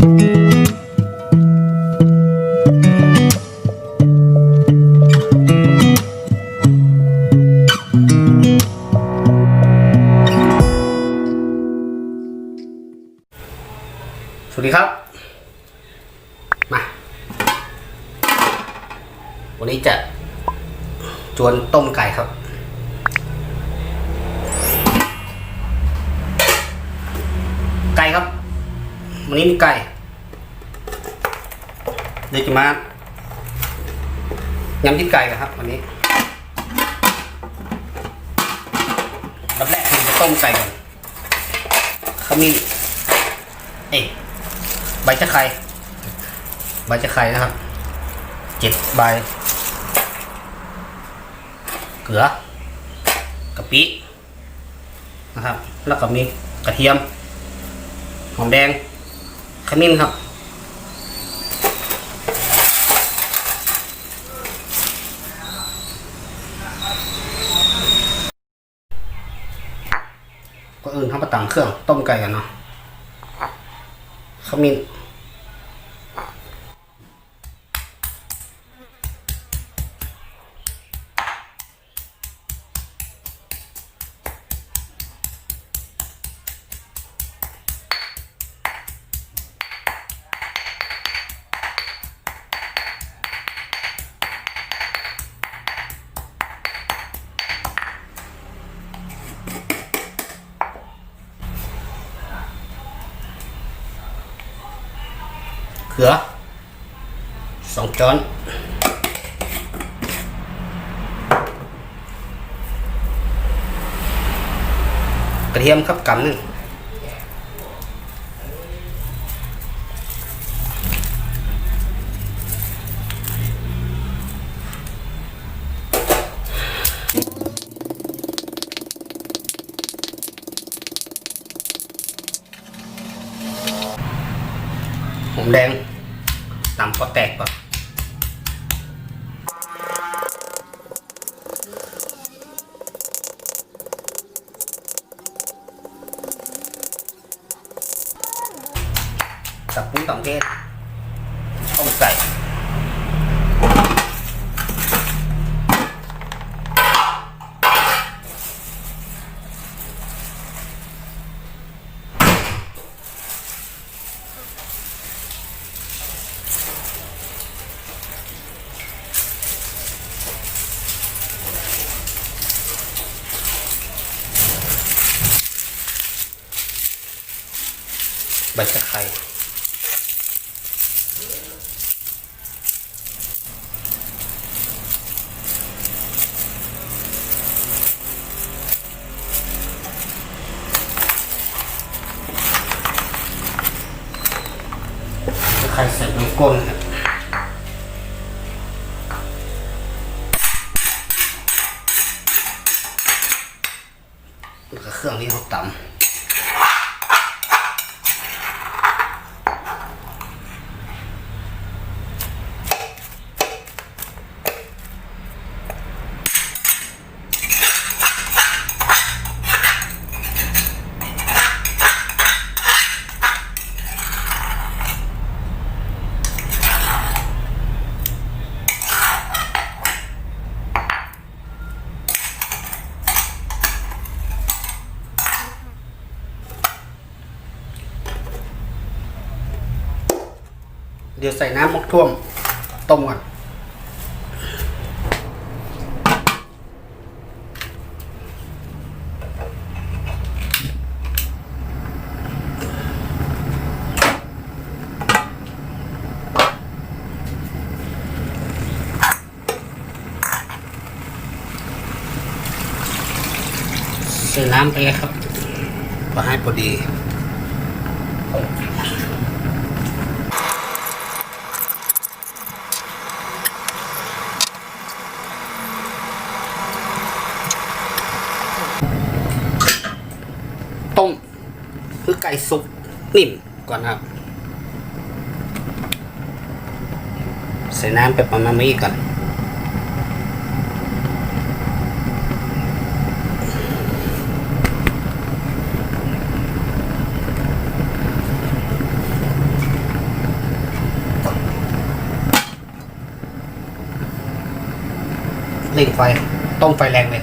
สวัสดีครับ มา วันนี้จะจวนต้มไก่ครับ ไก่ครับ วันนี้มีไก่ เดี๋ยวจะมายำที่ไก่กันครับ วันนี้รับแรกผมจะต้มไก่ก่อนขมิ้นเอ้ยใบชะไครใบชะไครนะครับเจ็ดใบ เกลือกะปินะครับ แล้วก็มีกระเทียม หอมแดง ขมิ้นครับ ก็อื่นทำประตัง เครื่องต้มไก่กันเนาะขมิ้นือสองช้อนกระเทียมครับกำหนึ่ง กับปุ้นต่องเทศต้มไก่ใบชะไคร้ชะไคร้ ใส่น้ำก้นครับแล้วก็เครื่องนี้เขาตำ เดี๋ยวใส่น้ำมกท่วมต้มก่อนใส่น้ำไปเลยครับพอให้พอดี คือไก่สุกนิ่มก่อนครับ ใส่น้ำไปประมาณนี้ก่อนเร่งไฟ ต้องไฟแรงเลย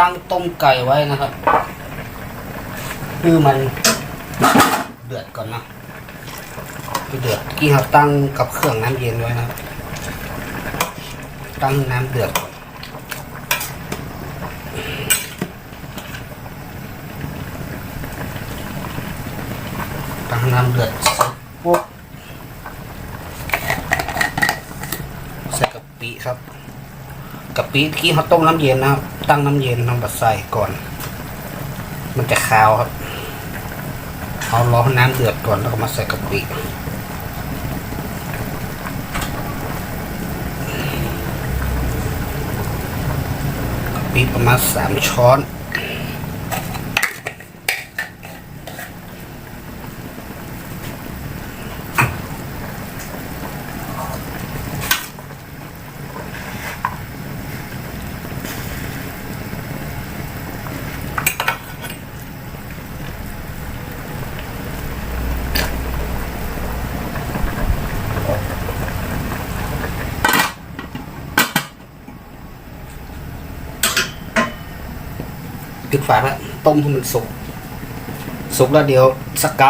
ตั้งต้มไก่ไว้นะครับคือมันเดือดก่อนนะคือเดือดกี่ครับตั้งกับเครื่องน้ำเย็นไว้นะตั้งน้ำเดือดตั้งน้ำเดือดเสร็จปุ๊บใส่กะปิครับกะปิที่เขาต้มน้ำเย็นนะครับ ตั้งน้ำเย็นนำบัดใส่ก่อน มันจะคาวครับเอารอนน้ำเดือดก่อนแล้วก็มาใส่กะปิกะปิประมาณสามช้อน ปิดฝาล้ต้มให้มันสุก สุกแล้วเดี๋ยวสักก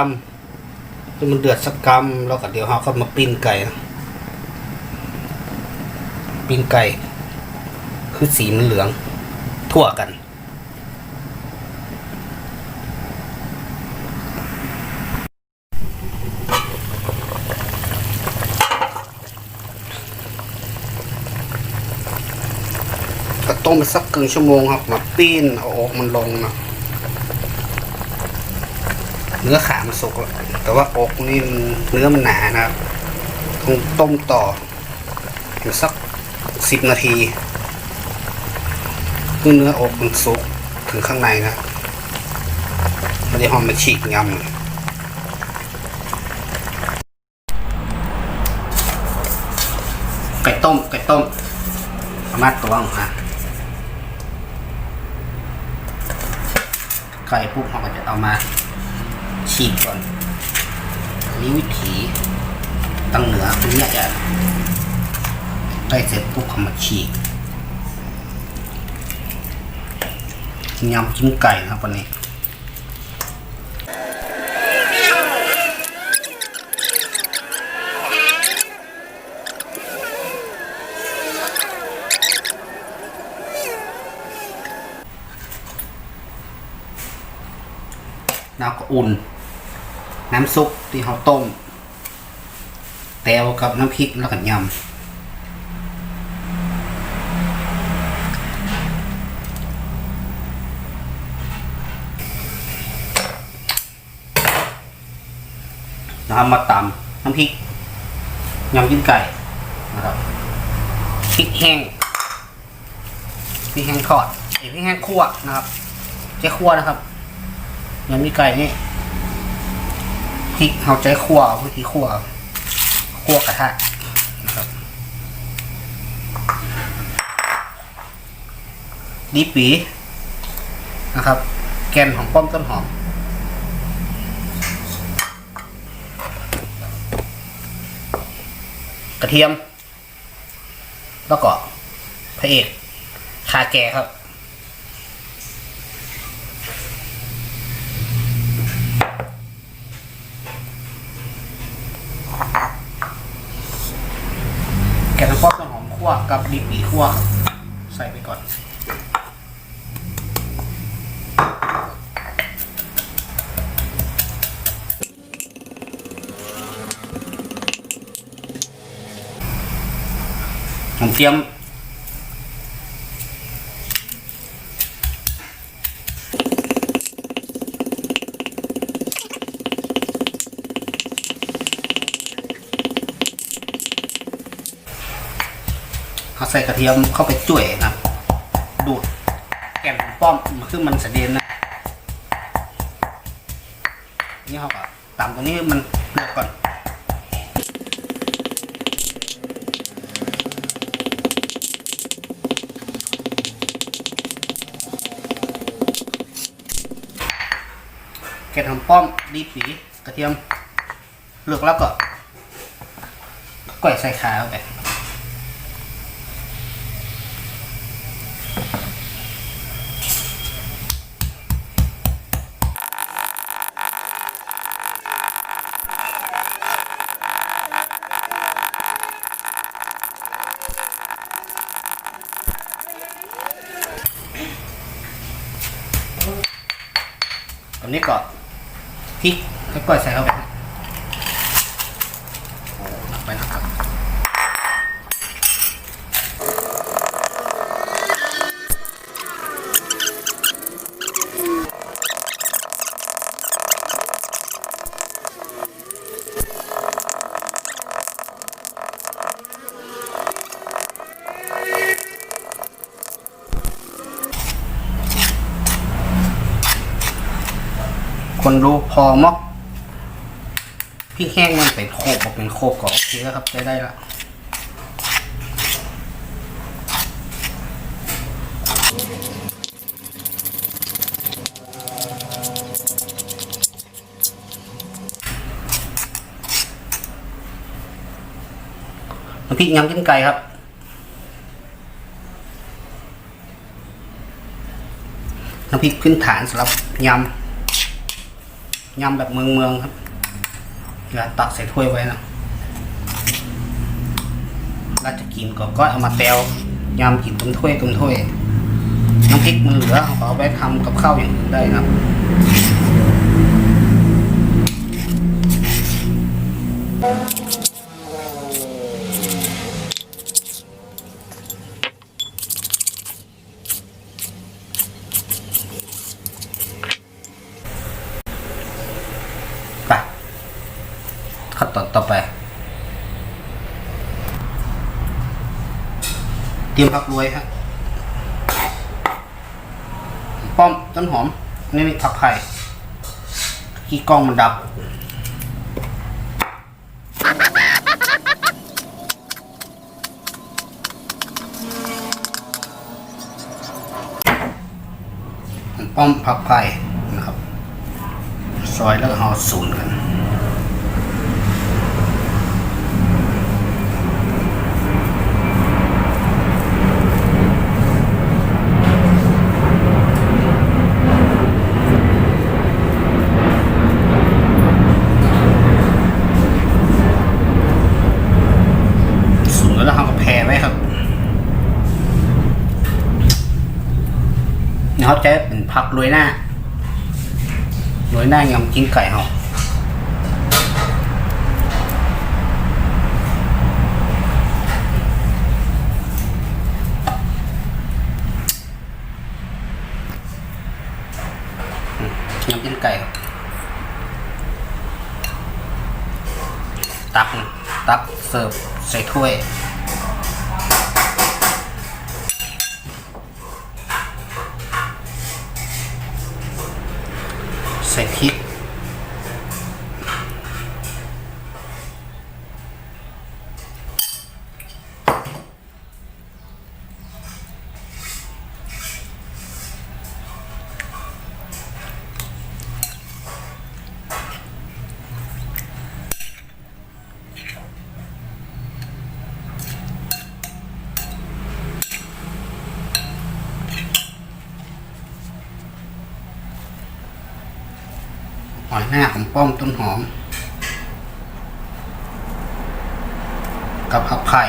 ำให้มันเดือดสักกำแล้วก็เดี๋ยวเราก็มาปิ้งไก่ปิ้งไก่ คือสีมันเหลือง ทั่วกัน ก็ ต้มไปสักเกินชั่วโมงครับมาปิ้นเอาออกมันลงนะเนื้อขามันสุกแล้วแต่ว่าอกนี่เนื้อมันหนานะครับต้องต้มต่ออยู่สักสิบนาทีเพื่อเนื้ออกมันสุกถึงข้างในนะไม่ได้หอมมาฉีกยำเลยไก่ต้มไก่ต้มเอามาตัวออกมา ไก่ปุ๊บเราก็จะเอามาฉีกก่อนนี้วิถีตั้งเหนือตรงนี้จะได้เสร็จปุ๊บเอามาฉีกยำจิ้มไก่ครับวันนี้ น้ำก็อุ่น น้ำซุปที่เขาต้มแตวกับน้ำพริกแล้วก็ยำนะครับมาตำน้ำพริกยำจิ้นไก่นะครับพริกแห้งพริกแห้งทอดพริกแห้งคั่วนะครับจ๊คั่วนะครับ ยำมีไก่นี่พริกเอาใจคั่วเอาวิธีคั่วเอาคั่วกระทะนะครับดีปีนะครับ แกนของป้อมต้นหอมกระเทียม แล้วก็พระเอกคาแก่ครับ แกงฟอกต้นหอมคั่ว กับดิบปีคั่วครับใส่ไปก่อน ผมเตรียม ใส่กระเทียมเข้าไปจุ่ยนะดูดแก่นป้อมคือมันเสด็นนะนี่เขาก็ตำตรงนี้มันเดือดก่อนแกะหอมป้อมดีปีกระเทียมเลือกแล้วก็ก้อยใส่ขาเข้าไป อนนี้ก็พริกแล้วก็ใส่เข้าไปโอ้หนักไปนะครับ คนดูพอมั้งพริกแห้งมันเป็นโคกบอกเป็นโคกก็โอเคแล้วครับได้ได้ละน้ำพริกยำกินไก่ครับ น้ำพริกพื้นฐานสำหรับยำ ยำแบบเมืองเมืองๆครับเวลาตักใส่ถ้วยไว้นะเราจะกินก็ก็เอามาแตวยำกินตุ้มถ้วยตุ้มถ้วยน้ำพริกมันเหลือเอาเอาไปทำกับข้าวอย่างอื่นได้นะครับ ไปขั้นตอนต่อไป เตรียมผักรวยครับป้อมต้นหอม นี่นี่ผักไผ่ขี้กล้องมันดับป้อมผักไผ่นะครับ ซอยแล้วเอาศูนย์กัน ศูนย์แล้วเราก็แผ่ไว้ครับนี่ เขาจะเป็นผักโรยหน้าโรยหน้ายำจิ้งไก่เขายำจิ้งไก่ ตัก ตักเสิร์ฟใส่ถ้วย ใส่พริก หอยหน้าของป้อมต้นหอม กับผักไผ่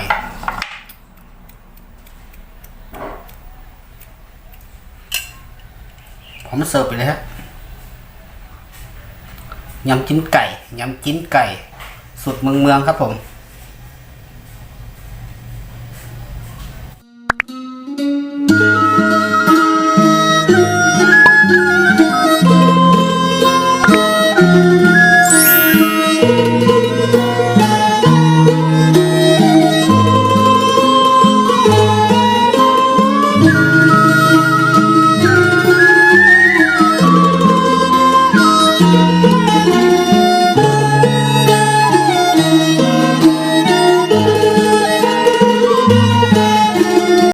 ผมเสิร์ฟไปเลยฮะยำจิ้นไก่ยำจิ้นไก่สุดเมืองเมืองครับผม